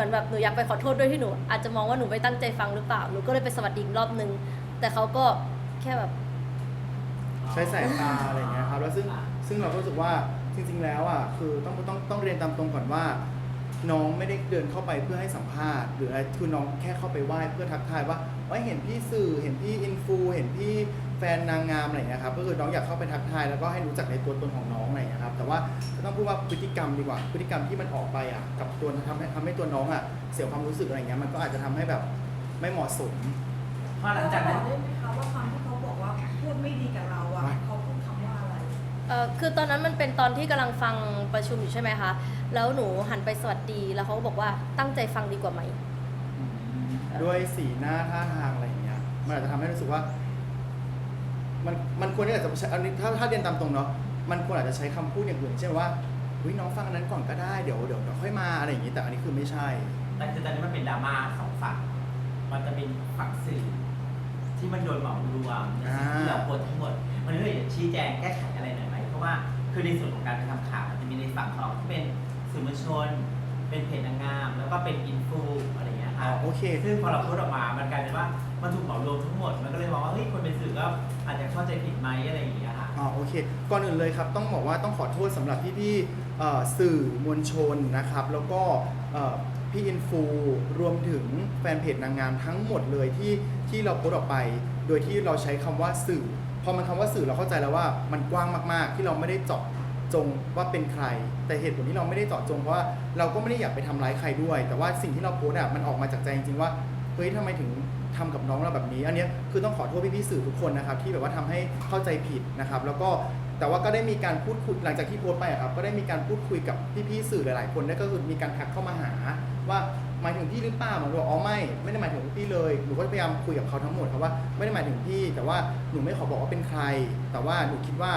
มือนแบบหนูอยากไปขอโทษด้วยที่หนู อาจจะมองว่าหนูไม่ตั้งใจฟังหรือเปล่าหนูก็เลยไปสวัสดีอีกรอบนึง แต่เขาก็แค่แบบใช้สายตาอะไรอย่างเงี้ยครับแล้วซึ่งซึ่งเราก็รู้สึกว่าจริง ๆ แล้วอะคือต้องต้องต้องเรียนตามตรงก่อนว่า น้องไม่ได้เดินเข้าไปเพื่อให้สัมภาษณ์ หรืออะไรคือน้องแค่เข้าไปไหว้เพื่อทักทายว่าว่าเห็นพี่สื่อเห็นพี่อินฟูเห็นพี่แฟนนางงามอะไรอย่างเงี้ยครับก็คือน้องอยากเข้าไปทักทายแล้วก็ให้รู้จักในตัวตนของน้องอะไรอย่างเงี้ยครับแต่ว่าก็ต้องพูดว่าพฤติกรรมดีกว่า พฤติกรรมที่มันออกไปอะกับตัวทำให้ทำให้ตัวน้องอะเสียความรู้สึกอะไรอย่างเงี้ยมันก็อาจจะทำให้แบบไม่เหมาะสม พอหลังจากนั้นเรได้ไหมคะว่าคำที่เขาบอกว่าพูดไม่ดีกับ เออคือตอนนั้นมันเป็นตอนที่กำลังฟังประชุมอยู่ใช่ไหมคะ แล้วหนูหันไปสวัสดีแล้วเขาก็บอกว่าตั้งใจฟังดีกว่าไหม ด้วยสีหน้าท่าทางอะไรอย่างเงี้ย มันอาจจะทำให้รู้สึกว่า มันมันควรที่จะใช้อันนี้ถ้าถ้าเรียนตามตรงเนาะมันควรอาจจะใช้คำพูดอย่างอื่นเช่นว่าวิน้องฟังอันนั้นก่อนก็ได้เดี๋ยวเดี๋ยวเดี๋ยวค่อยมาอะไรอย่างงี้แต่อันนี้คือไม่ใช่ แต่คือตอนนี้มันเป็นดราม่าสองฝั่ง มันจะเป็นฝั่งสื่อที่มันโดนเหมารวมในสิ่งที่เราโพสต์ทั้งหมด มันเลยอยากชี้แจงแก้ไขอะไร หน่อยไหมเพราะว่าคือในส่วนของการไปทำข่าวมันจะมีในฝั่งของที่เป็นสื่อมวลชน เป็นเพจนางงาม แล้วก็เป็นอินฟูอะไรอย่างเงี้ยอ๋ค่ะอโอเค ซึ่งพอเราโพสต์ออกมามันกลายเป็นว่ามันถูกเหมารวมทั้งหมด มันก็เลยมองว่าเฮ้ยคนเป็นสื่อก็อาจจะเข้าใจผิดไหมอะไรอย่างเงี้ยค่ะ อ๋อโอเค ก่อนอื่นเลยครับ ต้องบอกว่าต้องขอโทษสำหรับพี่พี่ๆเอ่อสื่อมวลชนนะครับ แล้วก็เอ่อพี่อินฟูรวมถึงแฟนเพจนางงามทั้งหมดเลยที่ที่เราโพสต์ออกไป โดยที่เราใช้คำว่าสื่อ พอมันคำว่าสื่อเราเข้าใจแล้วว่ามันกว้างมากๆ ที่เราไม่ได้เจาะจงว่าเป็นใคร แต่เหตุผลที่เราไม่ได้เจาะจงเพราะว่าเราก็ไม่ได้อยากไปทำร้ายใครด้วย แต่ว่าสิ่งที่เราโพสต์อะมันออกมาจากใจจริงๆว่าเฮ้ยทำไมถึงทำกับน้องเราแบบนี้ อันนี้คือต้องขอโทษพี่ๆสื่อทุกคนนะครับที่แบบว่าทำให้เข้าใจผิดนะครับแล้วก็แต่ว่าก็ได้มีการพูดคุยหลังจากที่โพสต์ไปอะครับก็ได้มีการพูดคุยกับพี่ๆสื่อหลายๆ คนนั่นก็คือมีการทักเข้ามาหาว่า หมายถึงพี่หรือเปล่าหมอบอกอ๋อไม่ไม่ได้หมายถึงพี่เลยหนูก็พยายามคุยกับเขาทั้งหมดครับว่าไม่ได้หมายถึงพี่ แต่ว่าหนูไม่ขอบอกว่าเป็นใคร แต่ว่าหนูคิดว่า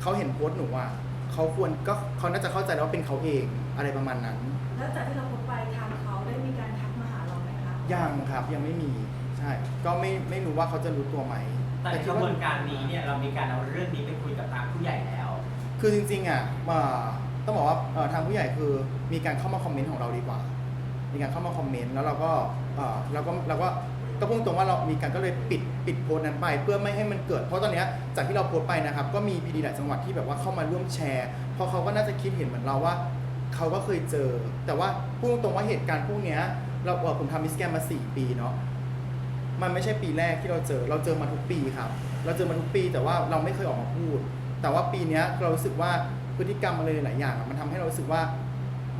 เขาเห็นโพสต์หนูอะเขาควรก็เขาน่าจะเข้าใจแล้วว่าเป็นเขาเองอะไรประมาณนั้น แล้วจากที่เราพบไปทางเขาได้มีการทักมาหาเราไหมคะยังครับยังไม่มีใช่ก็ไม่ไม่รู้ว่าเขาจะรู้ตัวไหมแต่ในคิกดระบวนการนี้เนี่ยเรามีการเอาเรื่องนี้ไปคุยกับทางผู้ใหญ่แล้ว คือจริงๆอะเอ่อต้องบอกว่าเอ่อทางผู้ใหญ่คือมีการเข้ามาคอมเมนต์ของเราดีกว่า มีการเข้ามาคอมเมนต์แล้วเราก็เอ่อเราก็เราก็ก็พูดตรงว่าเรามีการก็เลยปิดปิดโพสต์นั้นไป เพื่อไม่ให้มันเกิดเพราะตอนเนี้ยจากที่เราโพสต์ไปนะครับ ก็มีพีดีหลายจังหวัดที่แบบว่าเข้ามาร่วมแชร์เพราะเขาก็น่าจะคิดเห็นเหมือนเราว่า เขาก็เคยเจอ แต่ว่าพูดตรงว่าเหตุการณ์พวกเนี้ยเราเอ่อผมทำมิสแกนมา 4 ปีเนาะมันไม่ใช่ปีแรกที่เราเจอ เราเจอมาทุกปีครับ เราเจอมาทุกปีแต่ว่าเราไม่เคยออกมาพูด แต่ว่าปีเนี้ยเรารู้สึกว่าพฤติกรรมอะไรหลายอย่างอะมันทำให้เรารู้สึกว่า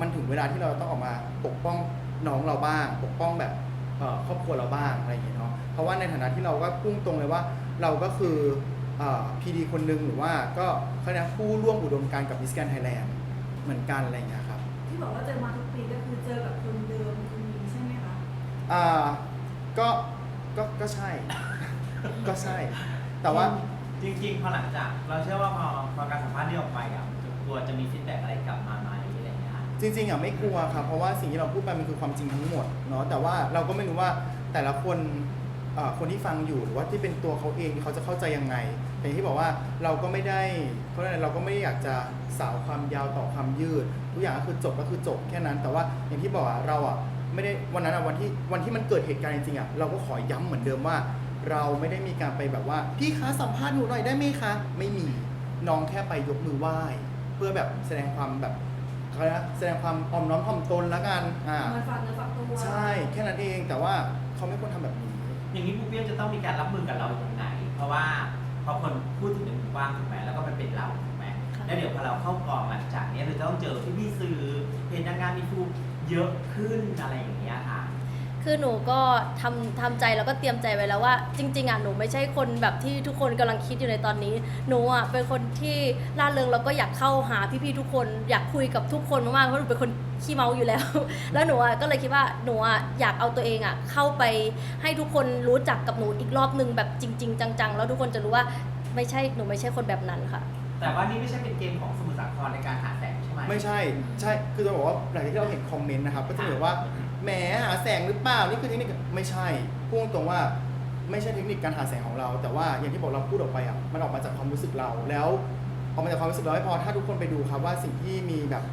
มันถึงเวลาที่เราต้องออกมาปกป้องน้องเราบ้าง ปกป้องแบบเอ่อครอบครัวเราบ้างอะไรอย่างเงี้ยเนาะเพราะว่าในฐานะที่เราก็พุ่งตรงเลยว่าเราก็คือพีดีคนหนึ่งหรือว่าก็เขาเรียกนะผู้ร่วมอุดมการณ์กับมิสแกนไทยแลนด์เหมือนกันอะไรอย่างเงี้ยครับที่บอกว่าเจอมาทุกปีก็คือเจอกับคนเดิมคนนี้ใช่ไหมคะอ่าก็ก็ก็ใช่ ก็ใช่ แต่ว่าจริงๆพอหลังจาก เราเชื่อว่าพอพอการสัมภาษณ์นี้ออกไปอะมันจะกลัวจะมีฟีดแบ็กอะไรกลับมา จริงๆอะไม่กลัวครับเพราะว่าสิ่งที่เราพูดไปมันคือความจริงทั้งหมดเนาะแต่ว่าเราก็ไม่รู้ว่าแต่ละคนเอ่อคนที่ฟังอยู่หรือว่าที่เป็นตัวเขาเองเขาจะเข้าใจยังไงอย่างที่บอกว่าเราก็ไม่ได้เพราะอะไรเราก็ไม่ได้อยากจะสาวความยาวต่อความยืดทุกอย่างก็คือจบก็คือจบแค่นั้น แต่ว่าอย่างที่บอกอะเราอะไม่ได้วันนั้นอะวันที่วันที่มันเกิดเหตุการณ์จริงๆอะเราก็ขอย้ำเหมือนเดิมว่า เราไม่ได้มีการไปแบบว่าพี่คะสัมภาษณ์หนูหน่อยได้ไหมคะ ไม่มีน้องแค่ไปยกมือไหว้ เพื่อแบบแสดงความแบบ เขาเรียกนะแสดงความอ่อมน้อมถ่อมตนละกันอ่ามันฝากเนื้อฝากตัวใช่แค่นั้นเองแต่ว่าเขาไม่ควรทำแบบนี้ อย่างนี้ปุ๊บเปี้ยจะต้องมีการรับมือกับเราอย่างไหน เพราะว่าพอคนพูดถึงในมุมกว้างถูกไหมแล้วก็มันเป็นเราถูกไหมค่ะ แล้วเดี๋ยวพอเราเข้ากองหลังจากเนี้ยเราจะต้องเจอพี่พี่ๆสื่อเพจนางงามมีฟูเยอะขึ้นอะไรอย่างเงี้ยค่ะ คือหนูก็ทำทำใจแล้วก็เตรียมใจไว้แล้วว่า จริง ๆอะหนูไม่ใช่คนแบบที่ทุกคนกำลังคิดอยู่ในตอนนี้ หนูอะเป็นคนที่ร่าเริงแล้วก็อยากเข้าหาพี่ๆทุกคน อยากคุยกับทุกคนมากๆเพราะหนูเป็นคนขี้เมาอยู่แล้ว แล้วหนูอะก็เลยคิดว่าหนูอะอยากเอาตัวเองอะเข้าไปให้ทุกคนรู้จักกับหนูอีกรอบหนึ่งแบบจริง ๆ จังๆ แล้วทุกคนจะรู้ว่าไม่ใช่หนูไม่ใช่คนแบบนั้นค่ะ แต่ว่านี่ไม่ใช่เป็นเกมของสมุทรสาครในการหาแสงใช่ไหม ไม่ใช่ ใช่ คือจะบอกว่าหลังจากที่เราเห็นคอมเมนต์นะครับ ก็จะเหมือนว่า แหมหาแสงหรือเปล่านี่คือเทคนิคไม่ใช่พูดตรงๆว่าไม่ใช่เทคนิคการหาแสงของเรา แต่ว่าอย่างที่บอกเราพูดออกไปอะมันออกมาจากความรู้สึกเราแล้วออกมาจากความรู้สึกเราไม่พอถ้าทุกคนไปดูครับว่าสิ่งที่มีแบบ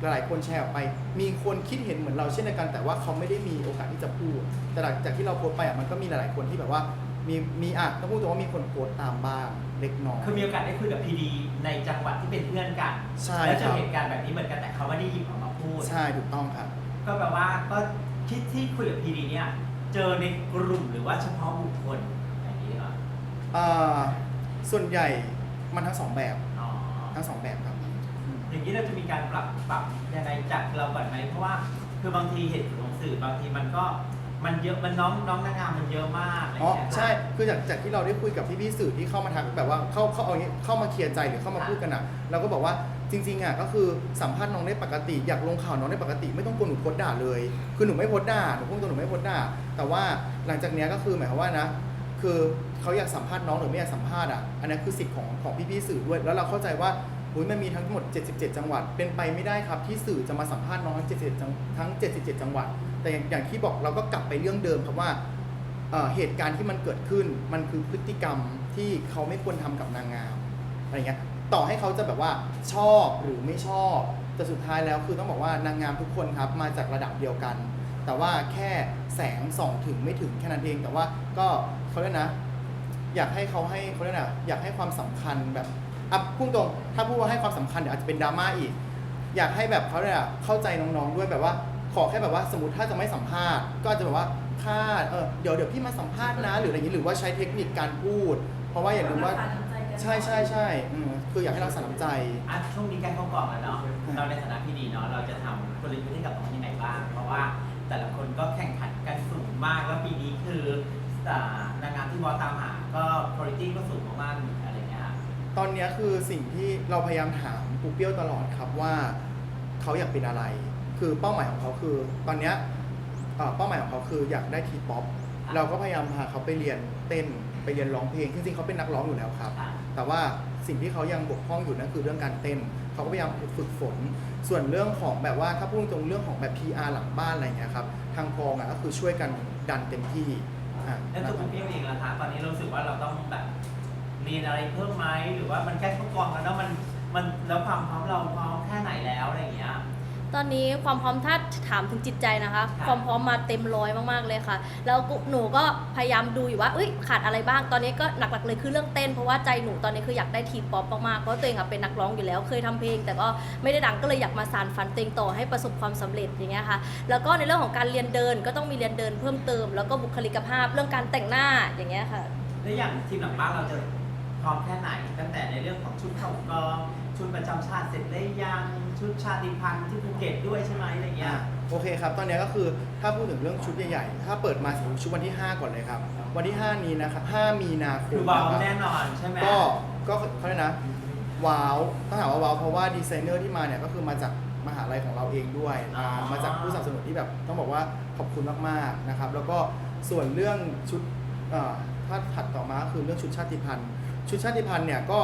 หลายๆคนแชร์ออกไป มีคนคิดเห็นเหมือนเราเช่นเดียวกัน แต่ว่าเขาไม่ได้มีโอกาสที่จะพูด แต่หลังจากที่เราโพสต์ไปอะมันก็มีหลายๆคนที่แบบว่ามีมีอะต้องพูดตรงว่ามีคนโพสต์ตามบ้างเล็กน้อย คือมีโอกาสได้คุยกับพีดีในจังหวัดที่เป็นเพื่อนกัน ใช่แล้วเจครัอบ เหตุการณ์แบบนี้เหมือนกันแต่เขาไม่ได้หยิบออกมาพูด ใช่ถูกต้องครับ ก็แบบว่าก็ที่ที่คุยกับพีดีเนี่ย เจอในกลุ่มหรือว่าเฉพาะบุคคลอย่างนี้เหรออ่าส่วนใหญ่มันทั้งสองแบบอ๋อทั้งสองแบบครับอืมอย่างนี้เราจะมีการปรับปรับยังไงจากเราก่อนไหมเพราะว่าคือบางทีเหตุผลของสื่อบางทีมันก็มันเยอะมันน้องน้องนางงามมันเยอะมากอะไรออ๋อย่างเงี้ยค่ะใช่ คือจากจากที่เราได้คุยกับพี่ๆสื่อที่เข้ามาทักแบบว่าเข้าเข้าเอาอย่างงี้เข้ามาเคลียร์ใจหรือเข้ามาพูดกันอะ เราก็บอกว่า จริงๆอะก็คือสัมภาษณ์น้องได้ปกติ อยากลงข่าวน้องได้ปกติ ไม่ต้องกลัวหนูโพสต์ด่าเลย คือหนูไม่โพสต์ด่าหนูพูดตรงหนูไม่โพสต์ด่า แต่ว่าหลังจากเนี้ยก็คือหมายความว่านะ คือเขาอยากสัมภาษณ์น้องหรือไม่อยากสัมภาษณ์อะอันนี้คือสิทธิ์ของของพี่ๆสื่อด้วย แล้วเราเข้าใจว่าอุ้ยมันมีทั้งหมด 77 จังหวัด เป็นไปไม่ได้ครับที่สื่อจะมาสัมภาษณ์น้องทั้ง 77 จังทั้ง 77 จังหวัด แต่อย่างอย่างที่บอกเราก็กลับไปเรื่องเดิมครับว่าเอ่อเหตุการณ์ที่มันเกิดขึ้นมันคือพฤติกรรมที่เขาไม่ควรทำกับนางงามอะไรเงี้ย ต่อให้เขาจะแบบว่าชอบหรือไม่ชอบ แต่สุดท้ายแล้วคือต้องบอกว่านางงามทุกคนครับมาจากระดับเดียวกัน แต่ว่าแค่แสงส่องถึงไม่ถึงแค่นั้นเองแต่ว่าก็เขาเรียกนะ อยากให้เขาให้เขาเรียกนะอยากให้ความสำคัญแบบอะพูดตรงถ้าพูดว่าให้ความสำคัญเดี๋ยวอาจจะเป็นดราม่าอีก อยากให้แบบเขาเนี่ยเข้าใจน้องๆด้วยแบบว่า ขอแค่แบบว่าสมมติถ้าจะไม่สัมภาษณ์ ก็อาจจะแบบว่าถ้าเออเดี๋ยวเดี๋ยวพี่มาสัมภาษณ์นะ หรืออะไรอย่างนี้หรือว่าใช้เทคนิคการพูด เพราะว่าอย่าลืมว่า ใจกันใช่ใช่ใช่อืมคืออยากให้เราสน้ำใจ อะช่วงนี้ใกล้เข้ากล่องแล้วเนาะ เราในฐานะพี่ดีเนาะ เราจะทำกลยุทธ์ให้กับน้องยังไงบ้าง เพราะว่าแต่ละคนก็แข่งขันกันสูงมาก แล้วปีนี้คืออ่านางงามที่วอตามหา ก็คุณภาพก็สูงมากๆอะไรเงี้ยค่ะตอนเนี้ยคือสิ่งที่เราพยายามถามปูเปี้ยวตลอดครับว่าเขาอยากเป็นอะไร คือเป้าหมายของเขาคือ ตอนเนี้ยเอ่อเป้าหมายของเขาคืออยากได้ทีป๊อปเราก็พยายามพาเขาไปเรียนเต้นไปเรียนร้องเพลงจริงๆเขาเป็นนักร้องอยู่แล้วครับค่ะ แต่ว่าสิ่งที่เขายังบกพร่องอยู่นั่นคือเรื่องการเต้น เขาก็พยายามฝึกฝน ส่วนเรื่องของแบบว่าถ้าพูดตรงๆเรื่องของแบบ PR หลังบ้านอะไรอย่างเงี้ยครับ ทางกองอะก็คือช่วยกันดันเต็มที่อะแล้วตัวคุณเปี้ยวเองล่ะคะตอนนี้เรารู้สึกว่าเราต้องแบบเรียนอะไรเพิ่มไหมหรือว่ามันใกล้เข้ากล่องแล้วเนาะมันมันแล้วความพร้อมเราพร้อมแค่ไหนแล้วอะไรอย่างเงี้ย ตอนนี้ความพร้อมถ้าถามถึงจิตใจนะคะค่ะความพร้อมมาเต็มร้อยมากๆเลยค่ะ แล้วก็หนูก็พยายามดูอยู่ว่าเอ้ยขาดอะไรบ้าง ตอนนี้ก็หลักๆเลยคือเรื่องเต้นเพราะว่าใจหนูตอนนี้คืออยากได้ทีป๊อปมากๆเพราะตัวเองอะเป็นนักร้องอยู่แล้วเคยทำเพลง แต่ก็ไม่ได้ดังก็เลยอยากมาสานฝันตัวเองต่อให้ประสบความสำเร็จอย่างเงี้ยค่ะ แล้วก็ในเรื่องของการเรียนเดินก็ต้องมีเรียนเดินเพิ่มเติม แล้วก็บุคลิกภาพเรื่องการแต่งหน้าอย่างเงี้ยค่ะ แล้วอย่างทีมหลังบ้านเราจะพร้อมแค่ไหนตั้งแต่ในเรื่องของชุดเข้ากอง ชุดประจำชาติเสร็จได้ยังชุดชาติพันธุ์ที่ภูเก็ตด้วยใช่ไหมอะไรเงี้ยอะโอเคครับ ตอนนี้ก็คือถ้าพูดถึงเรื่องชุดใหญ่ๆ ถ้าเปิดมาสมมติชุดวันที่ 5 ก่อนเลยครับ วันที่ 5 นี้นะครับ 5 มีนาคคืมอเบานะครับแน่นอนใช่ไหมก็ก็เขาเรียกนะว้าวต้องถามว่าว้าวเพราะว่าดีไซเนอร์ที่มาเนี่ยก็คือมาจากมหาลัยของเราเองด้วยอ่ามาจากผู้สนับสนุนที่แบบต้องบอกว่าขอบคุณมากๆนะครับ แล้วก็ส่วนเรื่องชุดเอ่อถ้าถัดต่อมาก็คือเรื่องชุดชาติพันธุ์ ชุดชาติพันธุ์เนี่ยก็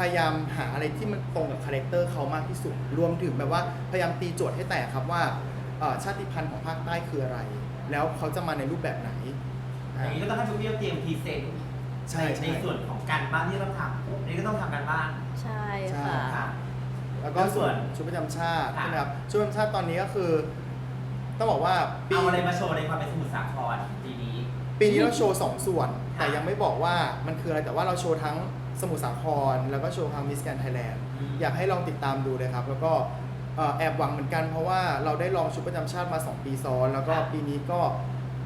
พยายามหาอะไรที่มันตรงกับคาแรคเตอร์เขามากที่สุด รวมถึงแบบว่าพยายามตีโจทย์ให้แตกครับว่าเอ่อชาติพันธุ์ของภาคใต้คืออะไร แล้วเขาจะมาในรูปแบบไหนออ่า ย่างนี้ก็ต้องให้ทุกเรี่ยวเตรียมพรีเซนต์ใช่ในใช่ ในส่วนของการบ้านที่ต้องทำอันนี้ก็ต้องทำการบ้านใช่ใช่ค่ะ ค่ะ แล้วก็ส่วนชุดประจำชาติค่ะใช่ไหมครับชุดประจำชาติตอนนี้ก็คือต้องบอกว่าปีเอาอะไรมาโชว์ในความเป็นสมุทรสาครปีนี้ ปีนี้เราโชว์สองส่วนค่ะแต่ยังไม่บอกว่ามันคืออะไรแต่ว่าเราโชว์ทั้ง สมุทรสาคร แล้วก็โชว์ทางมิสแกนไทยแลนด์อยากให้ลองติดตามดูเลยครับ แล้วก็เอ่อแอบหวังเหมือนกันเพราะว่าเราได้ลองชุดประจำชาติมา 2 ปีซ้อน แล้วก็ปีนี้ก็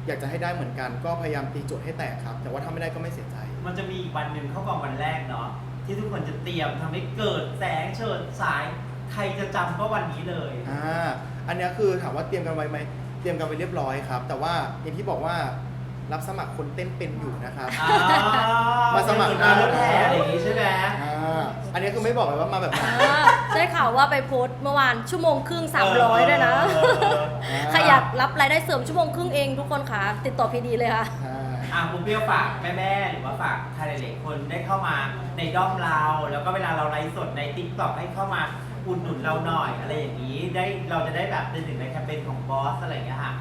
อยากจะให้ได้เหมือนกัน ก็พยายามตีโจทย์ให้แตกครับ แต่ว่าถ้าไม่ได้ก็ไม่เสียใจ มันจะมีอีกวันหนึ่งเข้ากองวันแรกเนาะที่ทุกคนจะเตรียมทำให้เกิดแสงเฉิดสาย ใครจะจำก็วันนี้เลย อ่า อันเนี้ยคือถามว่าเตรียมกันไว้ไหม เตรียมกันไว้เรียบร้อยครับ แต่ว่าอย่างที่บอกว่า รับสมัครคนเต้นเป็นอยู่นะครับอ่มาสมัครเป็นมารถแห่อะไรอย่างงี้ใช่ไหมอ่าอันนี้คือไม่บอกเลยว่ามาแบบไหนอ่าได้ข่าวว่าไปโพสต์เมื่อวานชั่วโมงครึ่ง 300ด้วยนะ เออเออใครอยากรับรายได้เสริมชั่วโมงครึ่งเองทุกคนค่ะ ติดต่อพีดีเลยค่ะใช่อะคุณเปรี้ยวฝากแม่ๆหรือว่าฝากใครหลายๆคนได้เข้ามาในด้อมเรา แล้วก็เวลาเราไลฟ์สดในติ๊กต็อกให้เข้ามาอุดหนุนเราหน่อยอะไรอย่างนี้ ได้เราจะได้แบบเป็นหนึ่งในแคมเปญของบอสอะไรอย่างเงี้ยค่ะ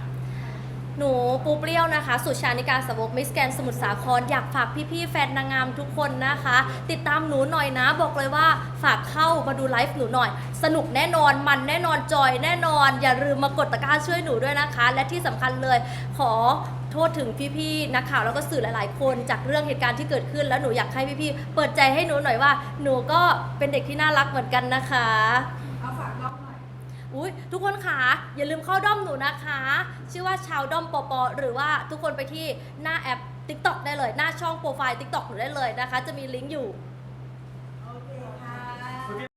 หนูปูเปรี้ยวนะคะ สุชานิกาสวกมิสแกนสมุทรสาคร อยากฝากพี่ๆแฟนนางงามทุกคนนะคะ ติดตามหนูหน่อยนะ บอกเลยว่าฝากเข้ามาดูไลฟ์หนูหน่อย สนุกแน่นอนมันแน่นอนจอยแน่นอน อย่าลืมมากดตะกร้าช่วยหนูด้วยนะคะ และที่สำคัญเลย ขอโทษถึงพี่ๆนักข่าวแล้วก็สื่อหลาย ๆ คนจากเรื่องเหตุการณ์ที่เกิดขึ้น แล้วหนูอยากให้พี่ๆเปิดใจให้หนูหน่อยว่า หนูก็เป็นเด็กที่น่ารักเหมือนกันนะคะ เอาฝากรอบหน่ อุ้ยทุกคนคะอย่าลืมเข้าด้อมหนูนะคะ ชื่อว่าชาวด้อมปอปอหรือว่าทุกคนไปที่หน้าแอป TikTok ได้เลย หน้าช่องโปรไฟล์ TikTok หนูได้เลยนะคะ จะมีลิงก์อยู่